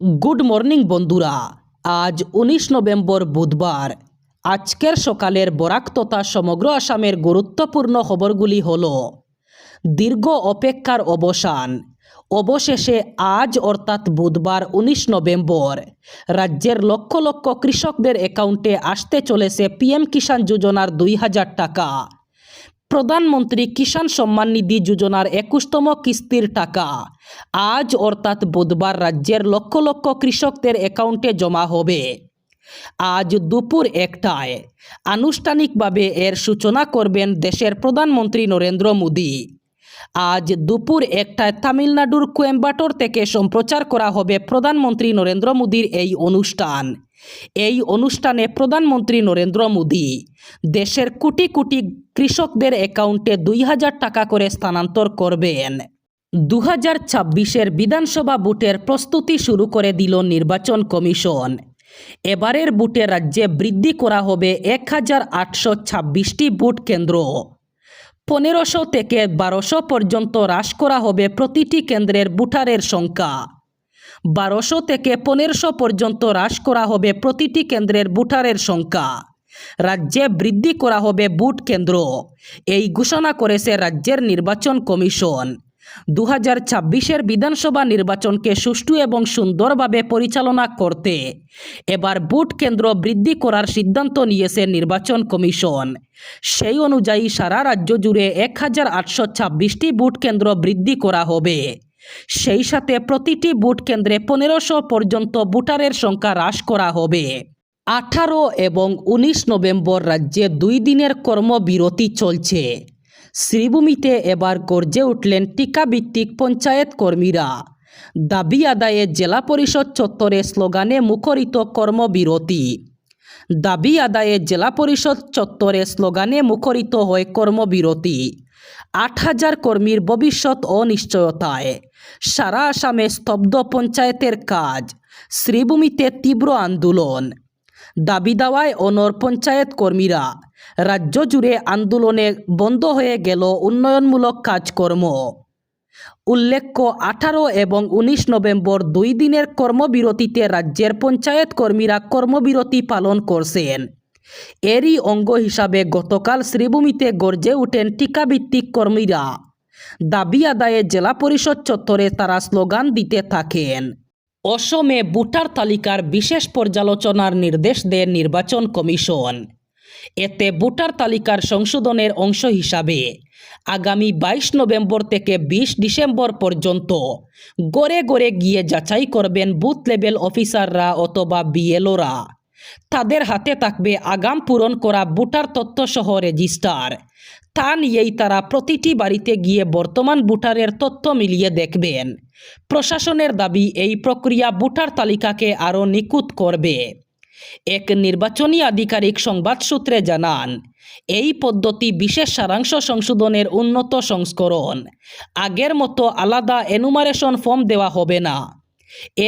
Good morning বন্ধুরা। আজ উনিশ নভেম্বর বুধবার। আজকের সকালের বরাক তথা সমগ্র আসামের গুরুত্বপূর্ণ খবরগুলি হল, দীর্ঘ অপেক্ষার অবসান। অবশেষে আজ অর্থাৎ বুধবার উনিশ নভেম্বর, রাজ্যের লক্ষ লক্ষ কৃষকদের অ্যাকাউন্টে আসতে চলেছে পিএম কিষাণ যোজনার দুই হাজার টাকা। প্রধানমন্ত্রী কিষাণ সম্মান নিধি যোজনার একুশতম কিস্তির টাকা। আজ অর্থাৎ বুধবার রাজ্যের লক্ষ লক্ষ কৃষকদের অ্যাকাউন্টে জমা হবে। আজ দুপুর একটায়। আনুষ্ঠানিকভাবে এর সূচনা করবেন দেশের প্রধানমন্ত্রী নরেন্দ্র মোদী। আজ দুপুর একটায় তামিলনাড়ুর কোয়েম্বাটোর থেকে সম্প্রচার করা হবে প্রধানমন্ত্রী নরেন্দ্র মোদীর এই অনুষ্ঠান। এই অনুষ্ঠানে প্রধানমন্ত্রী নরেন্দ্র মোদী দেশের কোটি কোটি কৃষকদের অ্যাকাউন্টে দুই হাজার টাকা করে স্থানান্তর করবেন। দু হাজার ছাব্বিশের বিধানসভা ভোটের প্রস্তুতি শুরু করে দিল নির্বাচন কমিশন। এবারের বুটে রাজ্যে বৃদ্ধি করা হবে এক হাজার আটশো ছাব্বিশটি বুট কেন্দ্র। পনেরোশো থেকে বারোশো পর্যন্ত হ্রাস করা হবে প্রতিটি কেন্দ্রের বুটারের সংখ্যা। বারোশো থেকে পনেরোশো পর্যন্ত হ্রাস করা হবে প্রতিটি কেন্দ্রের বুটারের সংখ্যা। রাজ্যে বৃদ্ধি করা হবে বুট কেন্দ্র। এই ঘোষণা করেছে রাজ্যের নির্বাচন কমিশন। দু হাজার ছাব্বিশের বিধানসভা নির্বাচনকে সুষ্ঠু এবং সুন্দরভাবে পরিচালনা করতে। এবার বুট কেন্দ্র বৃদ্ধি করার সিদ্ধান্ত নিয়েছে নির্বাচন কমিশন। সেই অনুযায়ী সারা রাজ্য জুড়ে এক হাজার আটশো ছাব্বিশটি বুট কেন্দ্র বৃদ্ধি করা হবে। সেই সাথে প্রতিটি বুট কেন্দ্রে পনেরোশো পর্যন্ত বুটারের সংখ্যা হ্রাস করা হবে। আঠারো এবং উনিশ নভেম্বর রাজ্যে দুই দিনের কর্মবিরতি চলছে। শ্রীভূমিতে এবার গর্জে উঠলেন টিকাভিত্তিক পঞ্চায়েত কর্মীরা। দাবি আদায়ে জেলা পরিষদ চত্বরে স্লোগানে মুখরিত কর্মবিরতি। দাবি আদায়ে জেলা পরিষদ চত্বরে স্লোগানে মুখরিত হয় কর্মবিরতি। আট হাজার কর্মীর ভবিষ্যৎ অনিশ্চয়তায়। সারা আসামে স্তব্ধ পঞ্চায়েতের কাজ। শ্রীভূমিতে তীব্র আন্দোলন। দাবি দাওয়ায় অনর পঞ্চায়েত কর্মীরা রাজ্য জুড়ে আন্দোলনে বন্ধ হয়ে গেল উন্নয়নমূলক কাজকর্ম। উল্লেখ্য, আঠারো এবং উনিশ নভেম্বর দুই দিনের কর্মবিরতিতে রাজ্যের পঞ্চায়েত কর্মীরা কর্মবিরতি পালন করছেন। এরই অঙ্গ হিসাবে গতকাল শ্রীভূমিতে গর্জে ওঠেন টিকাভিত্তিক কর্মীরা। দাবি আদায়ে জেলা পরিষদ চত্বরে তারা স্লোগান দিতে থাকেন। অসমে ভোটার তালিকার বিশেষ পর্যালোচনার নির্দেশ দেয় নির্বাচন কমিশন। এতে ভোটার তালিকার সংশোধনের অংশ হিসাবে আগামী বাইশ নভেম্বর থেকে বিশ ডিসেম্বর পর্যন্ত গড়ে গড়ে গিয়ে যাচাই করবেন বুথ লেভেল অফিসাররা অথবা বিএলওরা। তাদের হাতে থাকবে আগাম পূরণ করা ভোটার তথ্যসহ রেজিস্টার। তা নিয়েই তারা প্রতিটি বাড়িতে গিয়ে বর্তমান ভোটারের তথ্য মিলিয়ে দেখবেন। প্রশাসনের দাবি, এই প্রক্রিয়া ভোটার তালিকাকে আরও নিখুঁত করবে। এক নির্বাচনী আধিকারিক সংবাদ সূত্রে জানান, এই পদ্ধতি বিশেষ সারাংশ সংশোধনের উন্নত সংস্করণ। আগের মতো আলাদা এনুমারেশন ফর্ম দেওয়া হবে না।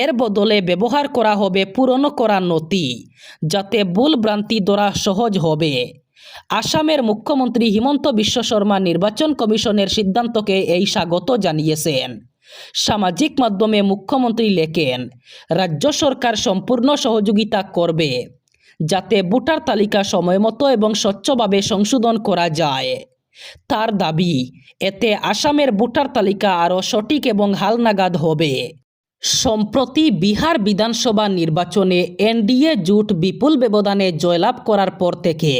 এর বদলে ব্যবহার করা হবে পুরনো করা নথি, যাতে ভুল ভ্রান্তি ধরা সহজ হবে। আসামের মুখ্যমন্ত্রী হিমন্ত বিশ্ব শর্মা নির্বাচন কমিশনের সিদ্ধান্তকে এই স্বাগত জানিয়েছেন। সামাজিক মাধ্যমে মুখ্যমন্ত্রী লেখেন, রাজ্য সরকার সম্পূর্ণ সহযোগিতা করবে, যাতে ভোটার তালিকা সময়মতো এবং স্বচ্ছভাবে সংশোধন করা যায়। তার দাবি, এতে আসামের ভোটার তালিকা আরও সঠিক এবং হালনাগাদ হবে। সম্প্রতি বিহার বিধানসভা নির্বাচনে এনডিএ জোট বিপুল ব্যবধানে জয়লাভ করার পর থেকে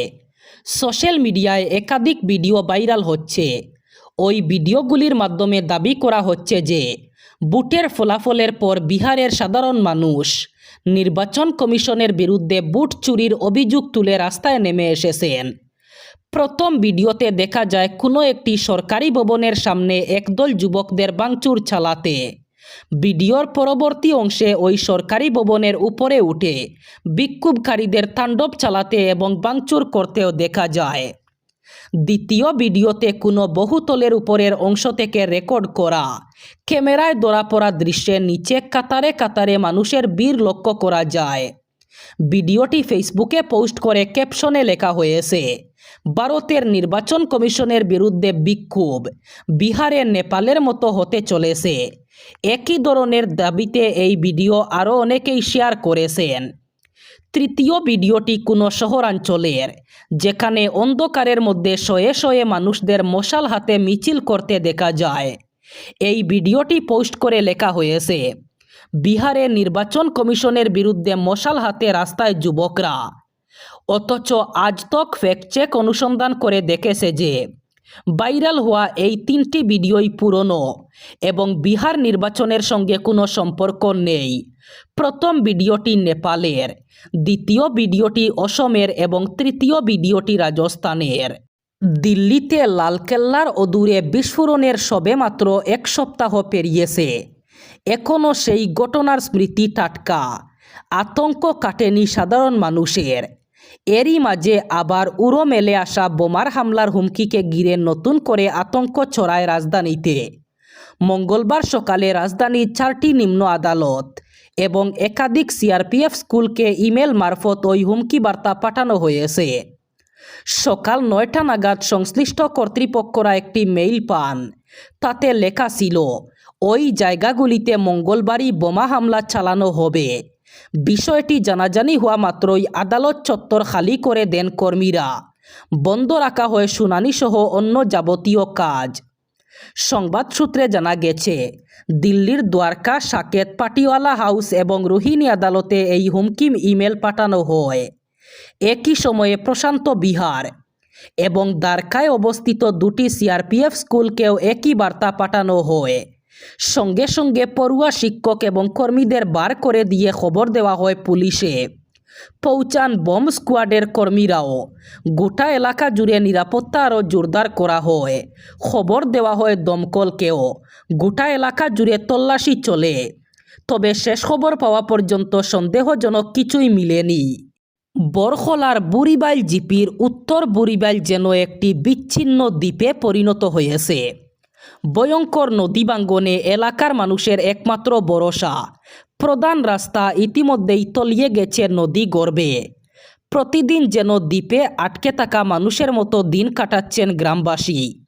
সোশ্যাল মিডিয়ায় একাধিক ভিডিও ভাইরাল হচ্ছে। ওই ভিডিওগুলির মাধ্যমে দাবি করা হচ্ছে যে, বুটের ফলাফলের পর বিহারের সাধারণ মানুষ নির্বাচন কমিশনের বিরুদ্ধে বুট চুরির অভিযোগ তুলে রাস্তায় নেমে এসেছেন। প্রথম ভিডিওতে দেখা যায়, কোনো একটি সরকারি ভবনের সামনে একদল যুবকদের বাংচুর চালাতে। ভিডিওর পরবর্তী অংশে ওই সরকারি ভবনের উপরে উঠে বিক্ষোভকারীদের তাণ্ডব চালাতে এবং বাংচুর করতেও দেখা যায়। দ্বিতীয় ভিডিওতে কোনো বহুতলের উপরের অংশ থেকে রেকর্ড করা। ক্যামেরায় ধরা পড়া দৃশ্যে নিচে কাতারে কাতারে মানুষের বীর লক্ষ্য করা যায়। ভিডিওটি ফেসবুকে পোস্ট করে ক্যাপশনে লেখা হয়েছে, ভারতের নির্বাচন কমিশনের বিরুদ্ধে বিক্ষোভ। বিহারে নেপালের মতো হতে চলেছে। একই ধরনের দাবিতে এই ভিডিও আরও অনেকেই শেয়ার করেছেন। তৃতীয় ভিডিওটি কোনো শহরাঞ্চলের, যেখানে অন্ধকারের মধ্যে শয়ে শয়ে মানুষদের মশাল হাতে মিছিল করতে দেখা যায়। এই ভিডিওটি পোস্ট করে লেখা হয়েছে, বিহারে নির্বাচন কমিশনের বিরুদ্ধে মশাল হাতে রাস্তায় যুবকরা। অথচ আজ তক ফ্যাক্ট চেক অনুসন্ধান করে দেখেছে যে, ভাইরাল হওয়া এই তিনটি ভিডিওই পুরনো এবং বিহার নির্বাচনের সঙ্গে কোনো সম্পর্ক নেই। প্রথম ভিডিওটি নেপালের, দ্বিতীয় ভিডিওটি অসমের এবং তৃতীয় ভিডিওটি রাজস্থানের। দিল্লিতে লালকেল্লার অদূরে বিস্ফোরণের সবেমাত্র এক সপ্তাহ পেরিয়েছে। এখনও সেই ঘটনার স্মৃতি টাটকা। আতঙ্ক কাটেনি সাধারণ মানুষের। এরই মাঝে আবার উড়ো মেলে আসা বোমার হামলার হুমকিকে ঘিরে নতুন করে আতঙ্ক ছড়ায় রাজধানীতে। মঙ্গলবার সকালে রাজধানীর চারটি নিম্ন আদালত এবং একাধিক সিআরপিএফ স্কুলকে ইমেল মারফত ওই হুমকি বার্তা পাঠানো হয়েছে। সকাল নয়টা নাগাদ সংশ্লিষ্ট কর্তৃপক্ষরা একটি মেইল পান। তাতে লেখা ছিল, ওই জায়গাগুলিতে মঙ্গলবারই বোমা হামলা চালানো হবে। বিষয়টি জানাজানি হওয়া মাত্রই আদালত চত্বর খালি করে দেন কর্মীরা। বন্ধ রাখা হয় শুনানিসহ অন্য যাবতীয় কাজ। সংবাদ সূত্রে জানা গেছে, দিল্লির দ্বারকা, সাকেত পাটিওয়ালা হাউস এবং রোহিণী আদালতে এই হুমকিম ইমেল পাঠানো হয়। একই সময়ে প্রশান্ত বিহার এবং দ্বারকায় অবস্থিত দুটি সিআরপিএফ স্কুলকেও একই বার্তা পাঠানো হয়। সঙ্গে সঙ্গে পড়ুয়া শিক্ষক এবং কর্মীদের বার করে দিয়ে খবর দেওয়া হয় পুলিশে। পৌঁছান বম স্কোয়াডের কর্মীরাও। গোটা এলাকা জুড়ে নিরাপত্তা আরও জোরদার করা হয়। খবর দেওয়া হয় দমকলকেও। গোটা এলাকা জুড়ে তল্লাশি চলে। তবে শেষ খবর পাওয়া পর্যন্ত সন্দেহজনক কিছুই মিলেনি। বরখলার বুড়িবাইল জিপির উত্তর বুড়িবাইল যেন একটি বিচ্ছিন্ন দ্বীপে পরিণত হয়েছে। ভয়ঙ্কর নদী বাঙ্গনে এলাকার মানুষের একমাত্র ভরসা। প্রধান রাস্তা ইতিমধ্যেই তলিয়ে গেছে নদী গর্বে। প্রতিদিন যেন দ্বীপে আটকে থাকা মানুষের মতো দিন কাটাচ্ছেন গ্রামবাসী।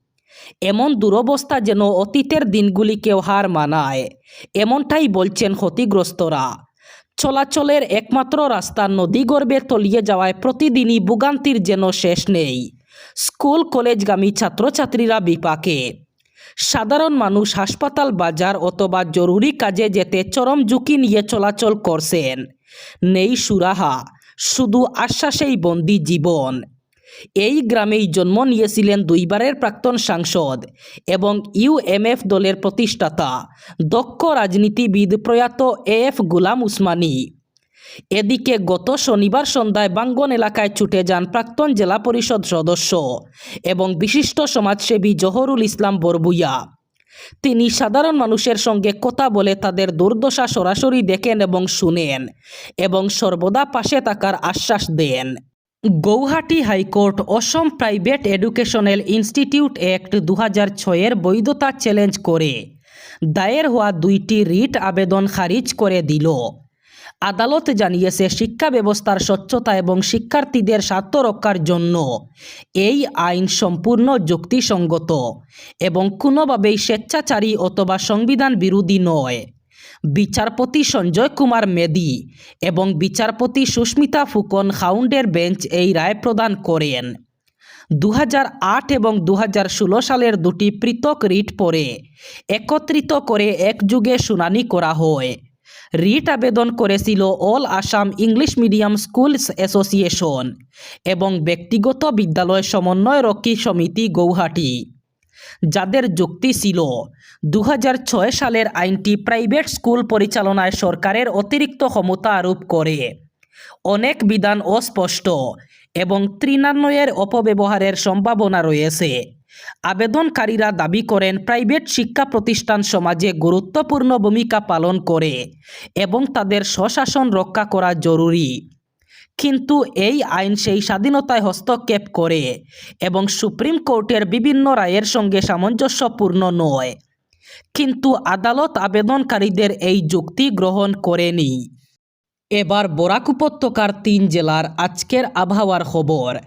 এমন দুরবস্থা যেন অতীতের দিনগুলিকেও হার মানায়, এমনটাই বলছেন ক্ষতিগ্রস্তরা। চলাচলের একমাত্র রাস্তা নদী নদীগর্ভে তলিয়ে যাওয়ায় প্রতিদিনই ভোগান্তির যেন শেষ নেই। স্কুল, কলেজগামী ছাত্রছাত্রীরা বিপাকে। সাধারণ মানুষ হাসপাতাল, বাজার অথবা জরুরি কাজে যেতে চরম ঝুঁকি নিয়ে চলাচল করছেন। নেই সুরাহা, শুধু আশ্বাসেই বন্দি জীবন। এই গ্রামেই জন্ম নিয়েছিলেন দুইবারের প্রাক্তন সাংসদ এবং ইউএমএফ দলের প্রতিষ্ঠাতা, দক্ষ রাজনীতিবিদ প্রয়াত এ এফ গুলাম উসমানী। এদিকে গত শনিবার সন্ধ্যায় বাঙ্গন এলাকায় ছুটে যান প্রাক্তন জেলা পরিষদ সদস্য এবং বিশিষ্ট সমাজসেবী জহরুল ইসলাম বরবুইয়া। তিনি সাধারণ মানুষের সঙ্গে কথা বলে তাদের দুর্দশা সরাসরি দেখেন এবং শুনেন এবং সর্বদা পাশে থাকার আশ্বাস দেন। Guwahati high court Assam private educational institute act দু হাজার ছয়ের বৈধতা চ্যালেঞ্জ করে দায়ের হওয়া দুইটি রিট আবেদন খারিজ করে দিল। আদালত জানিয়েছে, শিক্ষা ব্যবস্থার স্বচ্ছতা এবং শিক্ষার্থীদের স্বার্থ রক্ষার জন্য এই আইন সম্পূর্ণ যুক্তিসঙ্গত এবং কোনোভাবেই স্বেচ্ছাচারী অথবা সংবিধান বিরোধী নয়। বিচারপতি সঞ্জয় কুমার মেদি এবং বিচারপতি সুস্মিতা ফুকন হাউন্ডের বেঞ্চ এই রায় প্রদান করেন। দু হাজার আট এবং দু হাজার ষোলো সালের দুটি পৃথক রিট পরে একত্রিত করে একযুগে শুনানি করা হয়। রিট আবেদন করেছিল all Assam English medium schools association এবং ব্যক্তিগত বিদ্যালয় সমন্বয়রক্ষী সমিতি গৌহাটি। যাদের যুক্তি ছিল দু হাজার ছয় সালের আইনটি প্রাইভেট স্কুল পরিচালনায় সরকারের অতিরিক্ত ক্ষমতা আরোপ করে। অনেক বিধান অস্পষ্ট এবং তৃণান্বয়ের অপব্যবহারের সম্ভাবনা রয়েছে। আবেদনকারীরা দাবি করেন, প্রাইভেট শিক্ষা প্রতিষ্ঠান সমাজে গুরুত্বপূর্ণ ভূমিকা পালন করে এবং তাদের স্বশাসন রক্ষা করা জরুরি। কিন্তু এই আইন সেই স্বাধীনতায় হস্তক্ষেপ করে এবং সুপ্রিম কোর্টের বিভিন্ন রায়ের সঙ্গে সামঞ্জস্যপূর্ণ নয়। কিন্তু আদালত আবেদনকারীদের এই যুক্তি গ্রহণ করেনি। এবার বরাক উপত্যকার তিন জেলার আজকের আবহাওয়ার খবর।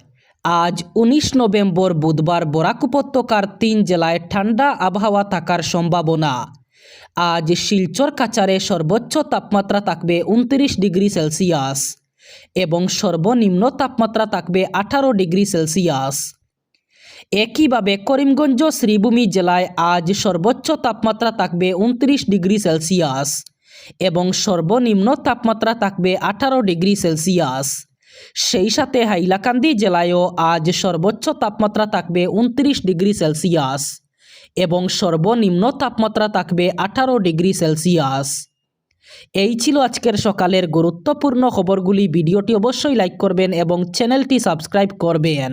আজ উনিশ নভেম্বর বুধবার বরাক উপত্যকার তিন জেলায় ঠান্ডা আবহাওয়া থাকার সম্ভাবনা। আজ শিলচর কাচারে সর্বোচ্চ তাপমাত্রা থাকবে উনত্রিশ ডিগ্রি সেলসিয়াস এবং সর্বনিম্ন তাপমাত্রা থাকবে আঠারো ডিগ্রি সেলসিয়াস। একইভাবে করিমগঞ্জ শ্রীভূমি জেলায় আজ সর্বোচ্চ তাপমাত্রা থাকবে উনত্রিশ ডিগ্রি সেলসিয়াস এবং সর্বনিম্ন তাপমাত্রা থাকবে আঠারো ডিগ্রি সেলসিয়াস। সেই সাথে হাইলাকান্দি জেলায়ও আজ সর্বোচ্চ তাপমাত্রা থাকবে উনত্রিশ ডিগ্রি সেলসিয়াস এবং সর্বনিম্ন তাপমাত্রা থাকবে আঠারো ডিগ্রি সেলসিয়াস। এই ছিল আজকের সকালের গুরুত্বপূর্ণ খবরগুলি। ভিডিওটি অবশ্যই লাইক করবেন এবং চ্যানেলটি সাবস্ক্রাইব করবেন।